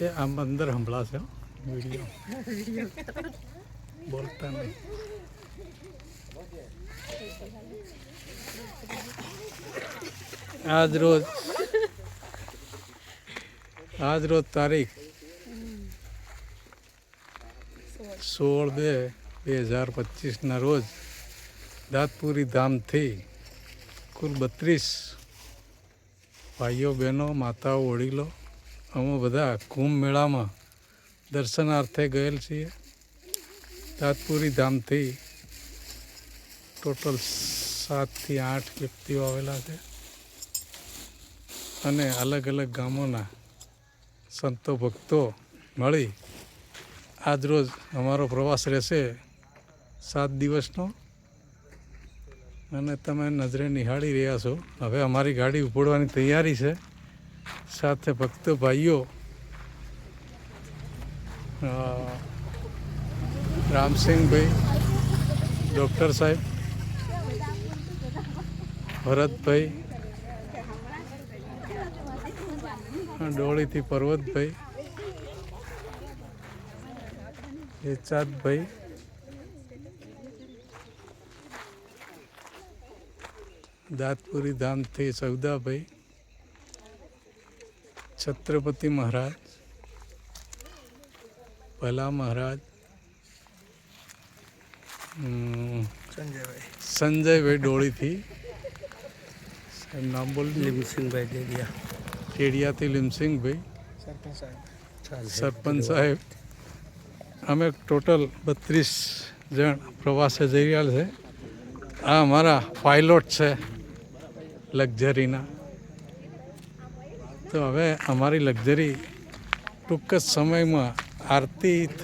એ આમ અંદર સંભળાશે વીડિયો બોલતા નહીં આજ રોજ આજ રોજ તારીખ સોળ બે બે હજાર પચીસના રોજ દાંતપુરી ધામથી કુલ બત્રીસ ભાઈઓ, બહેનો, માતાઓ, વડીલો, અમે બધા કુંભ મેળામાં દર્શનાર્થે ગયેલ છીએ. દાતપુરી ધામથી ટોટલ સાતથી આઠ વ્યક્તિઓ આવેલા છે અને અલગ અલગ ગામોના સંતો, ભક્તો મળી આજરોજ અમારો પ્રવાસ રહેશે સાત દિવસનો. અને તમે નજરે નિહાળી રહ્યા છો. હવે અમારી ગાડી ઉપડવાની તૈયારી છે. સાથે ભક્ત ભાઈઓ રામસિંહભાઈ, ડૉક્ટર સાહેબ, ભરતભાઈ ડોળીથી પર્વતભાઈ એચાદભાઈ દાંતપુરી ધામથી સૌદાભાઈ. છત્રપતિ મહારાજ ભલા મહારાજ સંજયભાઈ. સંજયભાઈ ડોળીથી. સાહેબ નામ બોલ લીમસિંહભાઈ ડેડિયા. કેડિયાથી લીમસિંહભાઈ. સરપંચ સાહેબ. સરપંચ સાહેબ. અમે ટોટલ બત્રીસ જણ પ્રવાસે જઈ રહ્યા છે. આ અમારા પાયલોટ છે. લક્ઝરીના. તો હવે અમારી લક્ઝરી ટૂંક જ સમયમાં આરતી